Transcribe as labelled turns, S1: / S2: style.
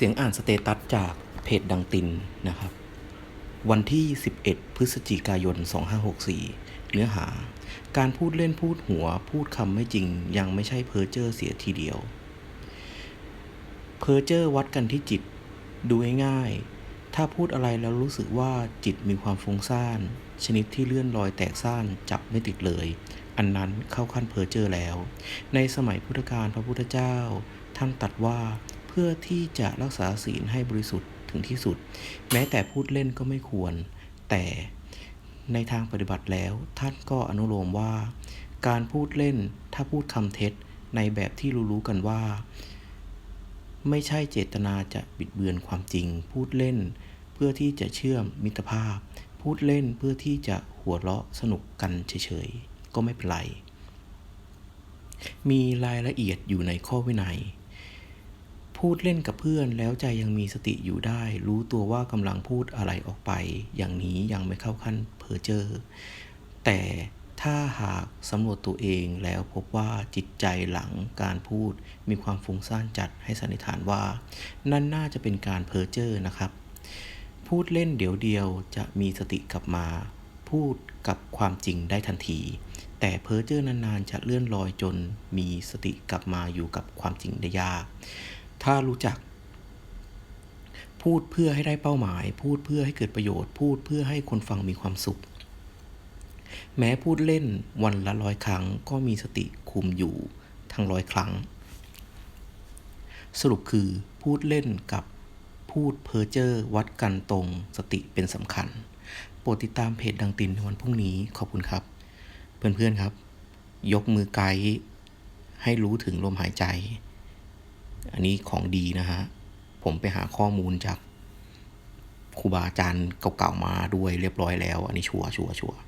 S1: เสียงอ่านสเตตัสจากเพจดังตินนะครับ วันที่ 11 พฤศจิกายน 2564 เนื้อหา การพูดเล่นพูดหัวพูดคำไม่จริง ยังไม่ใช่เพอเจ้อเสียทีเดียว เพอเจ้อวัดกันที่จิต ดูง่ายๆถ้าพูดอะไรแล้วรู้สึกว่าจิตมีความฟุ้งซ่าน ชนิดที่เลื่อนลอยแตกซ่านจับไม่ติดเลย อันนั้นเข้าขั้นเพอเจ้อแล้ว ในสมัยพุทธกาลพระพุทธเจ้า ท่านตัดว่า พื่อที่จะรักษาศีลให้บริสุทธิ์ถึงที่สุด แม้แต่พูดเล่นก็ไม่ควร แต่ในทางปฏิบัติแล้วท่านก็อนุโลมว่า การพูดเล่นถ้าพูดคำเท็จในแบบที่รู้ๆกันว่า ไม่ใช่เจตนาจะบิดเบือนความจริง พูดเล่น เพื่อที่จะเชื่อมมิตรภาพ พูดเล่นเพื่อที่จะหัวเราะสนุกกันเฉยๆก็ไม่เป็นไรมีรายละเอียดอยู่ในข้อวินัย พูดเล่นกับเพื่อนแล้วใจยังมีสติอยู่ได้ รู้ตัวว่ากำลังพูดอะไรออกไป อย่างนี้ยังไม่เข้าขั้นเพ้อเจ้อแต่ถ้าหากสำรวจตัวเองแล้วพบว่าจิตใจหลังการพูดมีความฟุ้งซ่านจัดให้สันนิษฐานว่า นั่นน่าจะเป็นการเพ้อเจ้อนะครับ พูดเล่นเดี๋ยวเดียวจะมีสติกลับมา พูดกับความจริงได้ทันที แต่เพ้อเจ้อนานๆจะเลื่อนลอยจนมีสติกลับมาอยู่กับความจริงได้ยาก ถ้ารู้จัก พูดเพื่อให้ได้เป้าหมาย พูดเพื่อให้เกิดประโยชน์ พูดเพื่อให้คนฟังมีความสุข แม้พูดเล่นวันละร้อยครั้ง ก็มีสติคุมอยู่ทั้งร้อยครั้ง สรุปคือพูดเล่นกับพูดเพ้อเจ้อวัดกันตรงสติเป็นสำคัญ โปรดติดตามเพจดังตินในวันพรุ่งนี้ขอบคุณครับ เพื่อนๆครับ ยกมือไกด์ให้รู้ถึงลมหายใจ อันนี้ของดีนะฮะ ผมไปหาข้อมูลจากครูบาอาจารย์เก่าๆมาด้วยเรียบร้อยแล้ว อันนี้ชัวร์ชัวร์ชัวร์